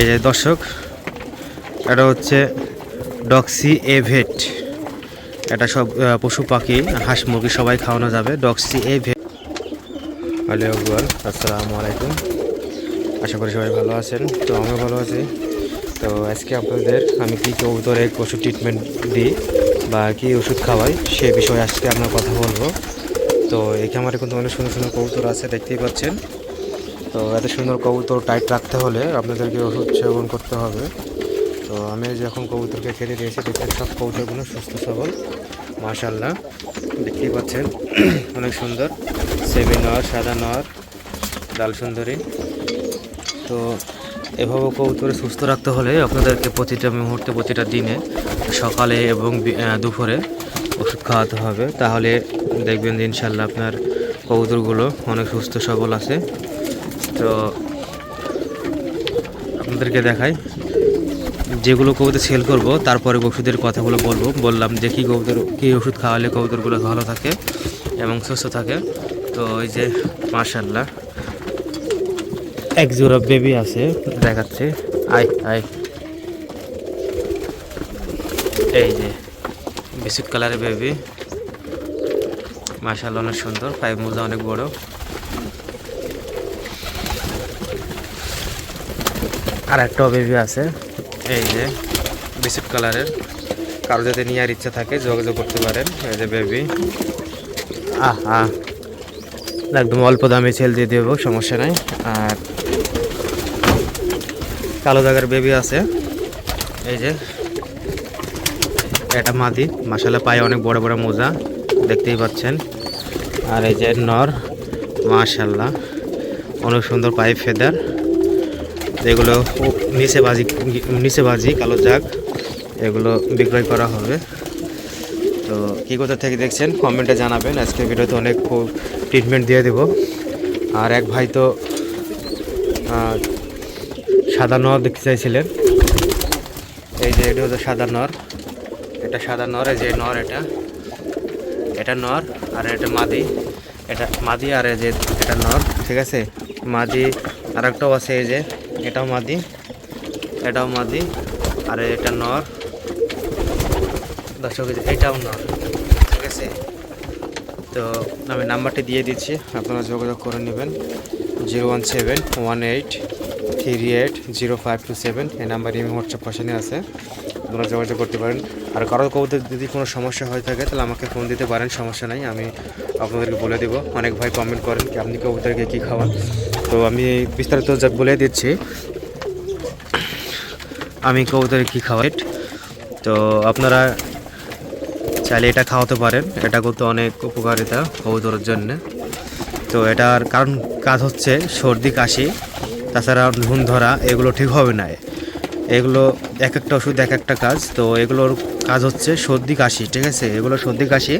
এই যে দর্শক, এটা হচ্ছে ডক্সি এভেট। এটা সব পশু পাখি, হাঁস মুরগি সবাই খাওয়ানো যাবে, ডক্সি এভেট। হ্যালো এভরিওয়ান, আসসালামু আলাইকুম। আশা করি সবাই ভালো আছেন, তো আমিও ভালো আছি। তো আজকে আপনাদের আমি কী কবুতরে পশু ট্রিটমেন্ট দিই বা কী ওষুধ খাওয়াই, সে বিষয়ে আজকে আপনার কথা বলব। তো এই খামারে কিন্তু অনেক সুন্দর সুন্দর কবুতর আছে, দেখতেই পাচ্ছেন। তো এত সুন্দর কবুতর টাইট রাখতে হলে আপনাদেরকে ওষুধ সেবন করতে হবে। তো আমি যখন কবুতরকে খেতে দিয়েছি দেখতে সব কবুতরগুলো সুস্থ সবল মাশাল্লাহ দেখতেই পাচ্ছেন, অনেক সুন্দর। সেভি নর, সাদা নর ডাল সুন্দরী। তো এভাবে কবুতর সুস্থ রাখতে হলে আপনাদেরকে প্রতিটা মুহূর্তে, প্রতিটা দিনে সকালে এবং দুপুরে ওষুধ খাওয়াতে হবে। তাহলে দেখবেন ইনশাল্লাহ আপনার কবুতরগুলো অনেক সুস্থ সবল আছে। তো আপনাদেরকে দেখাই। যেগুলো কবুতর সেল করব, তারপরে ওষুধের কথাগুলো বলব। বললাম যে কী কবুতর, কী ওষুধ খাওয়ালে কবুতরগুলো ভালো থাকে এবং সুস্থ থাকে। তো ওই যে মার্শাল্লাহ এক জোড়া বেবি আছে, দেখাচ্ছে। আই আই এই যে বিস্কুট কালারের বেবি মার্শাল্লাহ অনেক সুন্দর। পাইপ মোজা অনেক বড়। আর একটাও বেবি আছে। এই যে বিস্কুট কালারের কারও যাতে নেওয়ার ইচ্ছা থাকে যোগাযোগ করতে পারেন। এই যে বেবি আহ আহ। একদম অল্প দামে সেল দিয়ে দেবো সমস্যা নাই। আর কালো দাগের বেবি আছে। এই যে এটা মাদি। মাসালা পায়ে অনেক বড় বড় মোজা দেখতেই পাচ্ছেন। আর এই যে নর মাশাল্লাহ অনেক সুন্দর পায়ে ফেদার এগুলো নিচে বাজি নিচে বাজি কালো জাগ, এগুলো বিক্রয় করা হবে। তো কী কোথা থেকে দেখছেন? কমেন্টে জানাবেন। আজকে ভিডিওতে অনেক ট্রিটমেন্ট দিয়ে দেব। আর এক ভাই তো সাদা নর দেখতে চাইছিলেন। এই যে এটা হচ্ছে সাদা নর। এটা সাদা নর, এই যে নর এটা। এটা নর আর এটা মাদি। এটা মাদি আর এই যে এটা নর, ঠিক আছে? মাদি আর একটাও আছে এই যে। এটাও মাদি এটাও মাদি, আর এটা নর। দর্শক এটাও নর, ঠিক আছে? তো আমি নাম্বারটি দিয়ে দিচ্ছি, আপনারা যোগাযোগ করে নেবেন। Zero one seven, one eight, three eight, zero five two seven, এই নাম্বার আমি হোয়াটসঅ্যাপ পাশানে আছে। আপনারা যোগাযোগ করতে পারেন। আর কারও কবুতর যদি কোনো সমস্যা হয়ে থাকে, তাহলে আমাকে ফোন দিতে পারেন, সমস্যা নাই, আমি আপনাদেরকে বলে দেবো। অনেক ভাই কমেন্ট করেন, কি আপনি কবুতরকে কী খাওয়ান? তো আমি বিস্তারিত বলে দিচ্ছি, আমি কবুতরে কী খাওয়াই। তো আপনারা চাইলে এটা খাওয়াতে পারেন, এটা কিন্তু অনেক উপকারিতা কবুতরের জন্য। তো এটার কারণ কাজ হচ্ছে সর্দি, কাশি, তাছাড়া ঘুম ধরা, এগুলো ঠিক হবে না। এগুলো এক একটা ওষুধ এক একটা কাজ। তো এগুলোর কাজ হচ্ছে সর্দি, কাশি, ঠিক আছে? এগুলো সর্দি, কাশি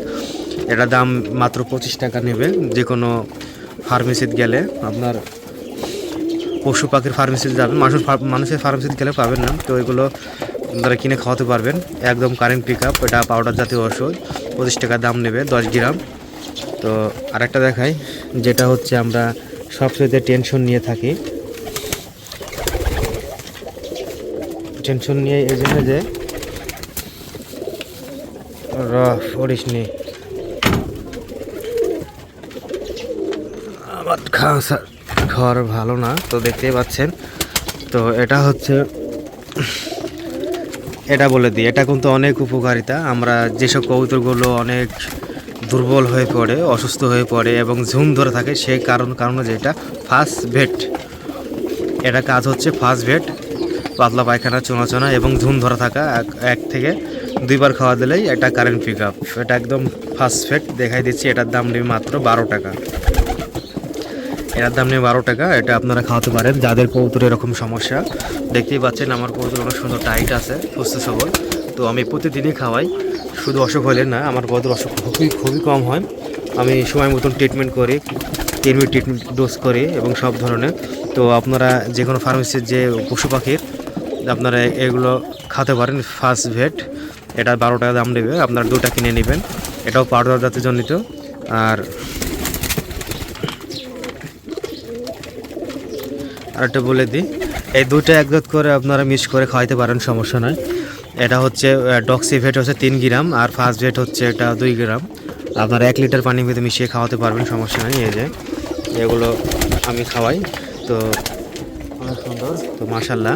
এটার দাম মাত্র পঁচিশ টাকা নেবে। যে কোনো ফার্মেসিতে গেলে আপনার পশু পাখির ফার্মেসিতে যাবেন। মানুষ মানুষের ফার্মেসিতে গেলে পাবেন না। তো এগুলো আপনারা কিনে খাওয়াতে পারবেন। একদম কারেন্ট পিক আপ এটা পাউডার জাতীয় ওষুধ পঁচিশ টাকা দাম নেবে, দশ গ্রাম। তো আরেকটা দেখাই, যেটা হচ্ছে আমরা সবচেয়ে টেনশন নিয়ে থাকি। টেনশন নিয়ে এই জন্য যে র পড়িস নি আমার খাওয়া খাওয়ার ভালো না, তো দেখতেই পাচ্ছেন। তো এটা হচ্ছে, এটা বলে দিই, এটা কিন্তু অনেক উপকারিতা। আমরা যেসব কবুতরগুলো অনেক দুর্বল হয়ে পড়ে, অসুস্থ হয়ে পড়ে এবং ঝুম ধরে থাকে, সেই কারণ, কারণে যেটা ফার্স্ট ভেট। এটা কাজ হচ্ছে ফার্স্ট ভেট, পাতলা পায়খানা, চোনাচোনা এবং ঝুম ধরা থাকা এক- থেকে দুইবার খাওয়া দিলেই এটা কারেন্ট পিক আপ এটা একদম ফার্স্ট ভেট, দেখাই দিচ্ছি, এটার দাম নেবে মাত্র বারো টাকা। এটার দাম নেই বারো টাকা, এটা আপনারা খাওয়াতে পারেন। যাদের কৌতুর এরকম সমস্যা, দেখতেই পাচ্ছেন আমার কৌতুর অনেক সুন্দর টাইট আছে, সুস্থ সবল। তো আমি প্রতিদিনই খাওয়াই, শুধু অসুখ হলে না, আমার কৌতুর অসুখ খুবই খুবই কম হয়। আমি সময় মতন ট্রিটমেন্ট করি টেনমি ট্রিটমেন্ট ডোজ করি এবং সব ধরনের। তো আপনারা যে কোনো ফার্মেসির যে পশু পাখির, আপনারা এগুলো খাতে পারেন ফার্স্ট ভেট এটা বারো টাকা দাম নেবে, আপনারা দুটা কিনে নেবেন। এটাও পাউডার জাতীয় জনিত আর আরেকটা বলে দিই। এই দুটো একদত করে আপনারা মিক্স করে খাওয়াইতে পারেন, সমস্যা নয় এটা হচ্ছে ডক্সি ভেট হচ্ছে তিন গ্রাম আর ফার্স্ট ভেট হচ্ছে এটা দুই গ্রাম। আপনারা এক লিটার পানির মধ্যে মিশিয়ে খাওয়াতে পারবেন, সমস্যা নেই। এই যে, এগুলো আমি খাওয়াই। তো অনেক সুন্দর। তো মাশাল্লাহ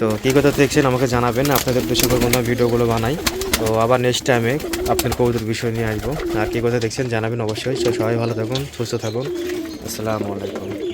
তো কী কথা দেখছেন আমাকে জানাবেন, আপনাদের উদ্দেশ্য করে কোনো ভিডিওগুলো বানাই। তো আবার নেক্সট টাইমে আপনার কবুতর বিষয় নিয়ে আসব। আর কী কথা দেখছেন জানাবেন অবশ্যই। সবাই ভালো থাকুন, সুস্থ থাকুন। আসসালামু আলাইকুম।